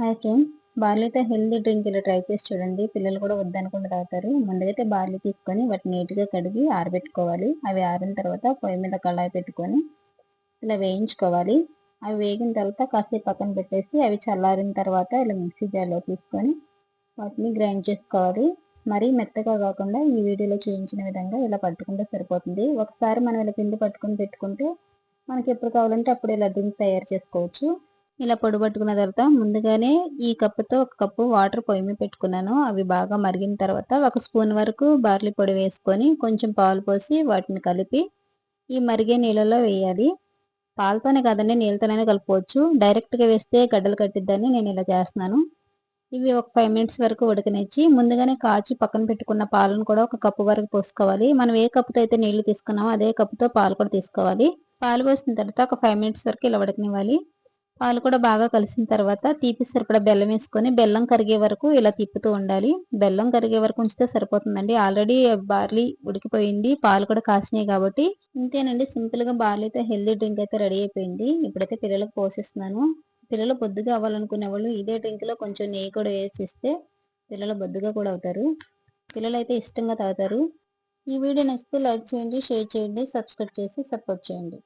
Hi friends బార్లీతో healthy drink ఇలా try చేసి చూడండి. పిల్లలు కూడా వద్దనుకుంటూ తాగుతారు. ముందుగైతే బార్లీ తీసుకొని వాటిని నీట్గా కడిగి ఆరబెట్టుకోవాలి. అవి ఆరిన తర్వాత పొయ్యి మీద కళాయి పెట్టుకొని ఇలా వేయించుకోవాలి. అవి వేగిన తర్వాత కాసేపు పక్కన పెట్టేసి అవి చల్లారిన తర్వాత ఇలా మిక్సీ జార్లో తీసుకొని వాటిని గ్రైండ్ చేసుకోవాలి. మరీ మెత్తగా కాకుండా ఈ వీడియోలో చూపించిన విధంగా ఇలా పట్టుకుంటే సరిపోతుంది. ఒకసారి మనం ఇలా పిండి పట్టుకొని పెట్టుకుంటే మనకి ఎప్పుడు కావాలంటే అప్పుడు ఇలా డ్రింక్ తయారు చేసుకోవచ్చు. ఇలా పొడి పట్టుకున్న తర్వాత ముందుగానే ఈ కప్పుతో ఒక కప్పు వాటర్ పొయ్యి మీద పెట్టుకున్నాను. అవి బాగా మరిగిన తర్వాత ఒక స్పూన్ వరకు బార్లీ పొడి వేసుకొని కొంచెం పాలు పోసి వాటిని కలిపి ఈ మరిగే నీళ్ళలో వేయాలి. పాలతోనే కాదండి నీళ్ళతోనే కలుపుకోవచ్చు. డైరెక్ట్గా వేస్తే గడ్డలు కట్టిద్దని నేను ఇలా చేస్తున్నాను. ఇవి ఒక ఫైవ్ మినిట్స్ వరకు ఉడకనిచ్చి ముందుగానే కాచి పక్కన పెట్టుకున్న పాలను కూడా ఒక కప్పు వరకు పోసుకోవాలి. మనం ఏ కప్పుతో అయితే నీళ్ళు తీసుకున్నామో అదే కప్పుతో పాలు కూడా తీసుకోవాలి. పాలు పోసిన తర్వాత ఒక ఫైవ్ మినిట్స్ వరకు ఇలా ఉడకనివ్వాలి. పాలు కూడా బాగా కలిసిన తర్వాత తీపి సరిపడా బెల్లం వేసుకొని బెల్లం కరిగే వరకు ఇలా తిప్పుతూ ఉండాలి. బెల్లం కరిగే వరకు ఉంచితే సరిపోతుందండి. ఆల్రెడీ బార్లీ ఉడికిపోయింది. పాలు కూడా కాసినాయి కాబట్టి ఇంతేనండి. సింపుల్గా బార్లీతో హెల్దీ డ్రింక్ అయితే రెడీ అయిపోయింది. ఇప్పుడైతే పిల్లలకు పోషిస్తున్నాను. పిల్లలు బొద్దుగా అవ్వాలనుకునే వాళ్ళు ఇదే డ్రింక్లో కొంచెం నెయ్యి కూడా వేసిస్తే పిల్లలు బొద్దుగా కూడా అవుతారు. పిల్లలు అయితే ఇష్టంగా తాగుతారు. ఈ వీడియో నచ్చితే లైక్ చేయండి షేర్ చేయండి సబ్స్క్రైబ్ చేసి సపోర్ట్ చేయండి.